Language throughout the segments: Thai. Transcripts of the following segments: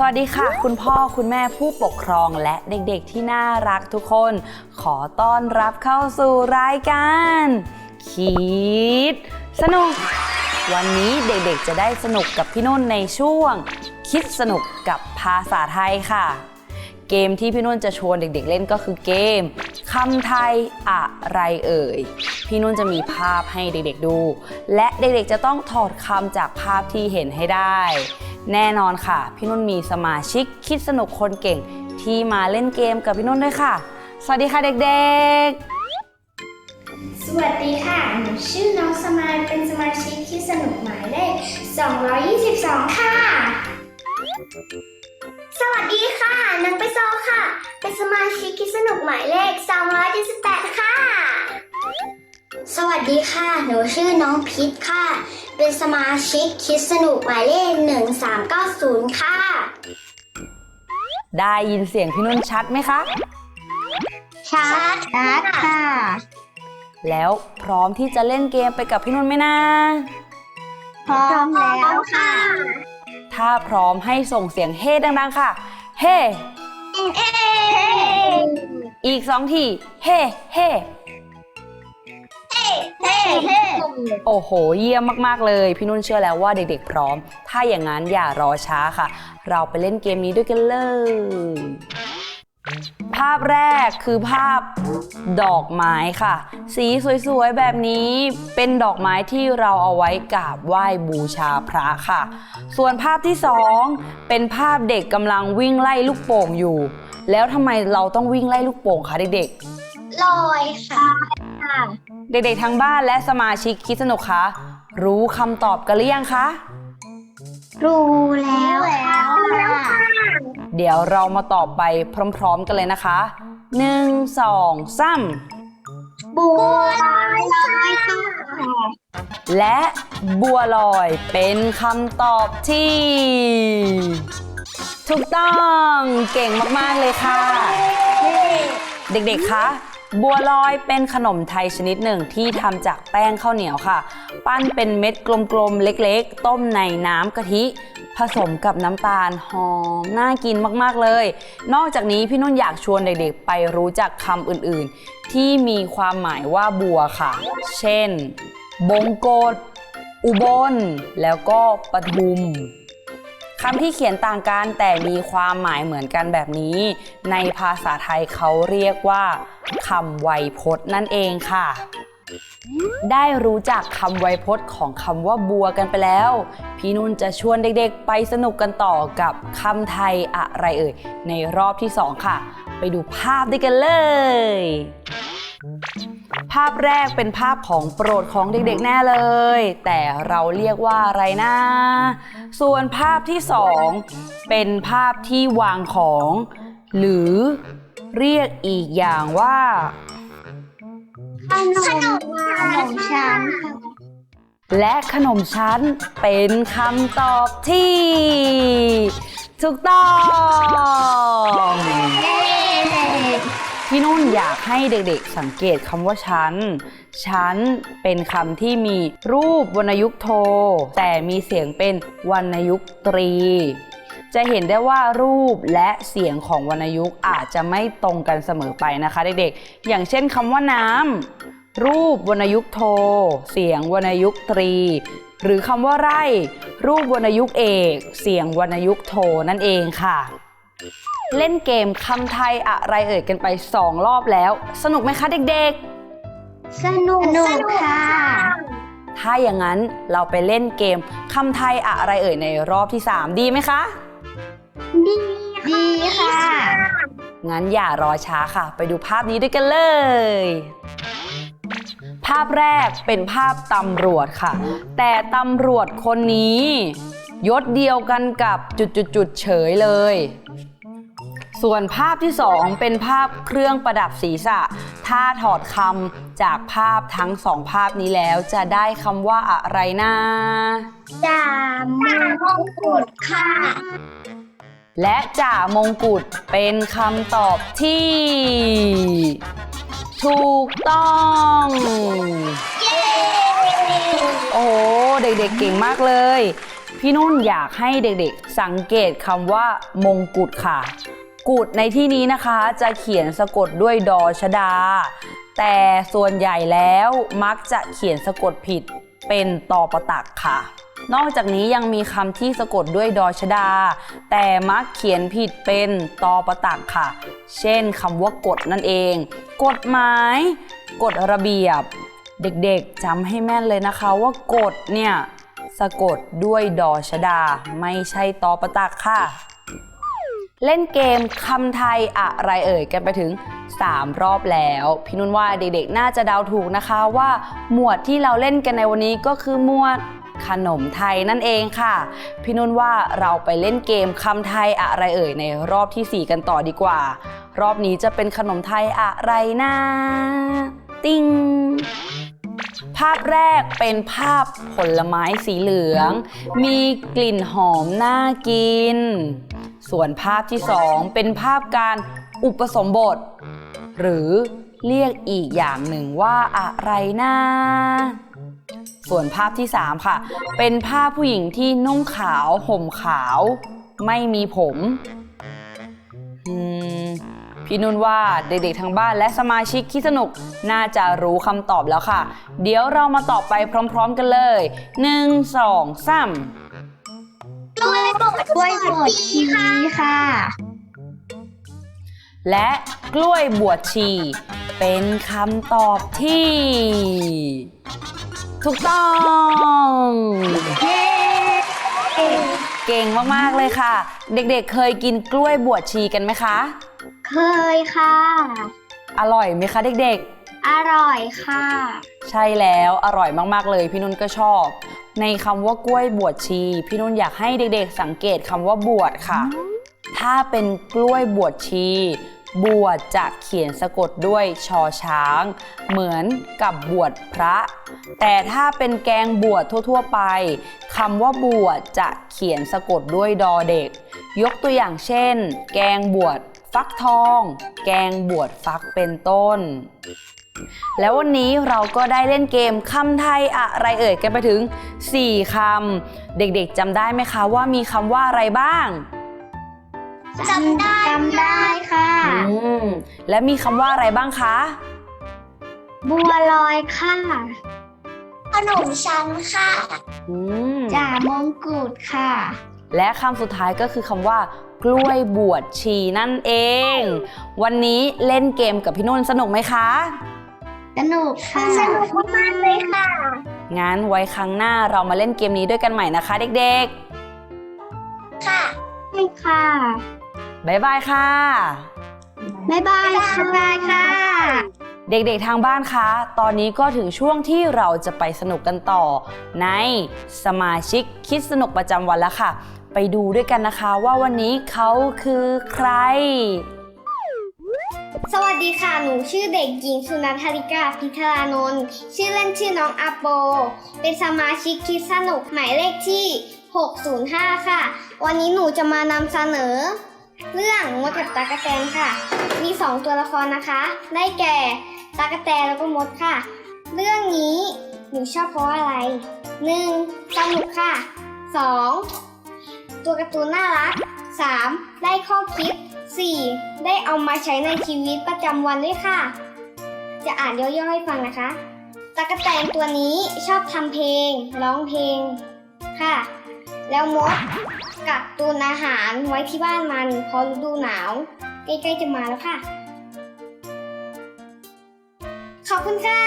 สวัสดีค่ะ คุณพ่อคุณแม่ผู้ปกครองและเด็กๆที่น่ารักทุกคน ขอต้อนรับเข้าสู่รายการคิดสนุก วันนี้เด็กๆจะได้สนุกกับพี่นุ่นในช่วง คิดสนุกกับภาษาไทยค่ะ เกมที่พี่นุ่นจะชวนเด็กๆเล่นก็คือเกมคำไทยอะไรเอ่ย พี่นุ่นจะมีภาพให้เด็กๆดู และเด็กๆจะต้องถอดคำจากภาพที่เห็นให้ได้ แน่นอนค่ะ พี่นุ่นมีสมาชิกคิดสนุกคนเก่ง ที่มาเล่นเกมกับพี่นุ่นด้วยค่ะ สวัสดีค่ะเด็กๆสวัสดีค่ะ หนูชื่อน้องสมายเป็นสมาชิกคิดสนุกหมายเลข 222 ค่ะ สวัสดีค่ะนางไปโซค่ะ เป็นสมาชิกคิดสนุกหมายเลข 278 ค่ะ สวัสดีค่ะ หนูชื่อน้องพิษค่ะ เป็นสมาชิกคิดสนุกหมายเลข1390 ค่ะ ได้ยินเสียงพี่นุ่นชัดไหมคะ ชัดชัดค่ะ แล้วพร้อมที่จะเล่นเกมไปกับพี่นุ่นไหมนะ พร้อมแล้วค่ะ ถ้าพร้อมให้ส่งเสียงเฮ้ดังๆค่ะ เฮ้เอ๊อีกสองที เฮ้เฮ้ เฮ้เฮ้โอ้โห เยี่ยมมากๆเลย พี่นุ่นเชื่อแล้วว่าเด็กๆพร้อม ถ้าอย่างนั้นอย่ารอช้าค่ะ เราไปเล่นเกมนี้ด้วยกันเลย ภาพแรกคือภาพดอกไม้ค่ะ สีสวยๆแบบนี้เป็นดอกไม้ที่เราเอาไว้กราบไหว้บูชาพระค่ะ ส่วนภาพที่สองเป็นภาพเด็กกำลังวิ่งไล่ลูกโป่งอยู่ แล้วทำไมเราต้องวิ่งไล่ลูกโป่งคะเด็กๆ ลอยค่ะ เด็กๆ ทั้งบ้านและสมาชิกคิดสนุกคะรู้คำตอบกันหรือยังคะ รู้แล้วค่ะเดี๋ยวเรามาตอบไปพร้อม ๆ กันเลยนะคะ1 2 3บัวลอยค่ะและบัวลอยเป็นคำตอบที่ ถูกต้องเก่งมาก ๆ เลยค่ะ เด็ก ๆ คะ บัวลอยเป็นขนมไทยชนิดหนึ่งที่ทำจากแป้งข้าวเหนียวค่ะ ปั้นเป็นเม็ดกลมๆ เล็กๆ ต้มในน้ำกะทิ ผสมกับน้ำตาลหอมน่ากินมากๆเลย นอกจากนี้พี่นุ่นอยากชวนเด็กๆ ไปรู้จักคำอื่นๆ ที่มีความหมายว่าบัวค่ะ เช่น บงกฎอุบล แล้วก็ปทุม คำที่เขียนต่างกันแต่มีความหมายเหมือนกันแบบนี้ ในภาษาไทยเขาเรียกว่าคำไวยพจน์นั่นเองค่ะ ได้รู้จักคำไวยพจน์ของคำว่าบัวกันไปแล้ว พี่นุ่นจะชวนเด็กๆ ไปสนุกกันต่อกับคำไทยอะไรเอ่ย ในรอบที่สองค่ะ ไปดูภาพด้วยกันเลย ภาพแรกเป็นภาพของโปรดของเด็กๆแน่เลย แต่เราเรียกว่าอะไรนะ ส่วนภาพที่สองเป็นภาพที่วางของ หรือเรียกอีกอย่างว่าขนมขนมชั้นและขนมชั้นเป็นคำตอบที่ ถูกต้อง พี่นุ่นอยากให้เด็กๆ สังเกตคำว่าชั้นชั้นเป็นคำที่มีรูปวรรณยุกต์โท แต่มีเสียงเป็นวรรณยุกต์ตรี จะเห็นได้ว่ารูปและเสียงของวรรณยุกต์อาจจะไม่ตรงกันเสมอไปนะคะเด็กๆ อย่างเช่นคำว่าน้ำรูปวรรณยุกต์โท เสียงวรรณยุกต์ตรี หรือคำว่าไร่ รูปวรรณยุกต์เอก เสียงวรรณยุกต์โทนั่นเองค่ะ เล่นเกมคำไทยอะไรเอ่ยกันไปสองรอบแล้ว สนุกไหมคะเด็กสนุกค่ะๆถ้าอย่างนั้นเราไปเล่นเกมคำไทยอะไรเอ่ยในรอบที่ 3 ดีไหมคะ ดีดีค่ะ งั้นอย่ารอช้าค่ะ ไปดูภาพนี้ด้วยกันเลย ภาพแรกเป็นภาพตำรวจค่ะ แต่ตำรวจคนนี้ ยศเดียวกันกับจุดๆๆเฉยเลย ส่วนภาพที่สองเป็นภาพเครื่องประดับศีรษะ ถ้าถอดคำจากภาพทั้งสองภาพนี้แล้วจะได้คำว่าอะไรนะจามงกุฎค่ะ และจ่ามงกุฎเป็นคำตอบที่ ถูกต้อง โอ้โหเด็กๆเก่งมากเลย พี่นุ่นอยากให้เด็กๆ สังเกตคำว่ามงกุฎค่ะ กุฎในที่นี้นะคะจะเขียนสะกดด้วยดอชดา แต่ส่วนใหญ่แล้วมักจะเขียนสะกดผิดเป็นตอประตักค่ะ นอกจากนี้ยังมีคำที่สะกดด้วยดอชดา แต่มักเขียนผิดเป็นตอประตักค่ะ เช่นคำว่ากฎนั่นเอง กฎหมายกฎระเบียบ เด็กๆจำให้แม่นเลยนะคะว่ากฎเนี่ยสะกดด้วยดอชดา ไม่ใช่ตอประตักค่ะ เล่นเกมคำไทยอะไรเอ่ยกันไปถึง 3 รอบแล้ว พี่นุ่นว่าเด็กๆ น่าจะเดาถูกนะคะว่า หมวดที่เราเล่นกันในวันนี้ก็คือหมวดขนมไทยนั่นเองค่ะ พี่นุ่นว่าเราไปเล่นเกมคำไทยอะไรเอ่ยในรอบทีสี่4 กันต่อดีกว่า รอบนี้จะเป็นขนมไทยอะไรนะติ้งภาพแรกเป็นภาพผลไม้สีเหลือง มีกลิ่นหอมน่ากิน ส่วนภาพที่สองเป็นภาพการอุปสมบท หรือเรียกอีกอย่างหนึ่งว่าอะไรนะส่วนภาพที่ 3 ค่ะ เป็นภาพผู้หญิงที่นุ่งขาวห่มขาว ไม่มีผมพี่นุ่นว่าเด็กๆทางบ้านและสมาชิกคิดสนุกน่าจะรู้คำตอบแล้วค่ะ เดี๋ยวเรามาตอบไปพร้อม ๆ กันเลย 1 2 3กล้วยบด กล้วยบดชีค่ะ และกล้วยบวชชี เป็นคำตอบที่ ถูกต้องเก่งมาก ๆ เลยค่ะ เด็กๆเคยกินกล้วยบวชชีกันไหมคะ เคยค่ะ อร่อยไหมคะเด็กอร่อยค่ะๆใช่แล้วอร่อยมากๆเลย พี่นุ่นก็ชอบ ในคำว่ากล้วยบวชชี พี่นุ่นอยากให้เด็กๆ สังเกตคำว่าบวชค่ะ ถ้าเป็นกล้วยบวชชี บวชจะเขียนสะกดด้วยชอช้าง เหมือนกับบวชพระ แต่ถ้าเป็นแกงบวชทั่วๆไปคำว่าบวชจะเขียนสะกดด้วยดอเด็ก ยกตัวอย่างเช่น แกงบวชฟักทอง แกงบวชฟักเป็นต้น แล้ววันนี้เราก็ได้เล่นเกมคำไทยอะไรเอ่ยกันไปถึง 4คำ เด็กๆจำได้ไหมคะว่ามีคำว่าอะไรบ้างจำได้จำได้ค่ะอืมและมีคำว่าอะไรบ้างคะ บัวลอยค่ะ ขนมชั้นค่ะอืมจ่ามงกุฎค่ะ และคำสุดท้ายก็คือคำว่า กล้วยบวชชีนั่นเอง วันนี้เล่นเกมกับพี่นุ่นสนุกไหมคะ สนุกค่ะ สนุกมากเลยค่ะ งั้นไว้ครั้งหน้าเรามาเล่นเกมนี้ด้วยกันใหม่นะคะเด็กค่ะใช่ค่ะๆบ๊ายบายค่ะ บ๊ายบายค่ะบ๊ายบายค่ะ เด็กๆทางบ้านคะ ตอนนี้ก็ถึงช่วงที่เราจะไปสนุกกันต่อ ในสมาชิกคิดสนุกประจำวันแล้วค่ะ ไปดูด้วยกันนะคะว่าวันนี้เขาคือใคร สวัสดีค่ะ หนูชื่อเด็กหญิงสุนันทริกาพิธารานนท์ ชื่อเล่นชื่อน้องอาโป เป็นสมาชิกคิดสนุกหมายเลขที่ 605 ค่ะ วันนี้หนูจะมานำเสนอ เรื่องมดกับตากแตนค่ะ มี 2 ตัวละครนะคะ ได้แก่ตากแตนแล้วก็มดค่ะ เรื่องนี้หนูชอบเพราะอะไร 1. สนุกค่ะ 2. ตัวการ์ตูนน่ารัก 3. ได้ข้อคิด 4. ได้เอามาใช้ในชีวิตประจำวันด้วยค่ะ จะอ่านย่อๆให้ฟังนะคะตะกแตนตัวนี้ชอบทำเพลง ร้องเพลงค่ะ แล้วมดกักตุนอาหารไว้ที่บ้านมันเพราะฤดูหนาว ใกล้ๆจะมาแล้วค่ะ ขอบคุณค่ะ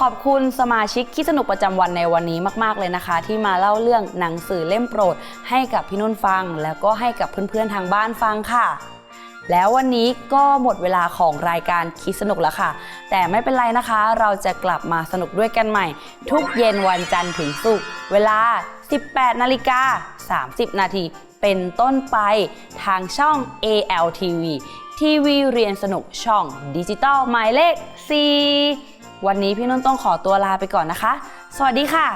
ขอบคุณสมาชิกคิดสนุกประจำวันในวันนี้มาก ๆ เลยนะคะ ที่มาเล่าเรื่องหนังสือเล่มโปรด ให้กับพี่นุ่นฟัง แล้วก็ให้กับเพื่อนๆทางบ้านฟังค่ะ แล้ววันนี้ก็หมดเวลาของรายการคิดสนุกแล้วค่ะ แต่ไม่เป็นไรนะคะ เราจะกลับมาสนุกด้วยกันใหม่ ทุกเย็นวันจันทร์ถึงศุกร์เวลา 18 นาฬิกา 30 นาทีเป็นต้นไปทางช่อง ALTV ทีวีเรียนสนุกช่องดิจิตอลหมายเลข 4 วันนี้พี่นุ่นต้องขอตัวลาไปก่อนนะคะ สวัสดีค่ะ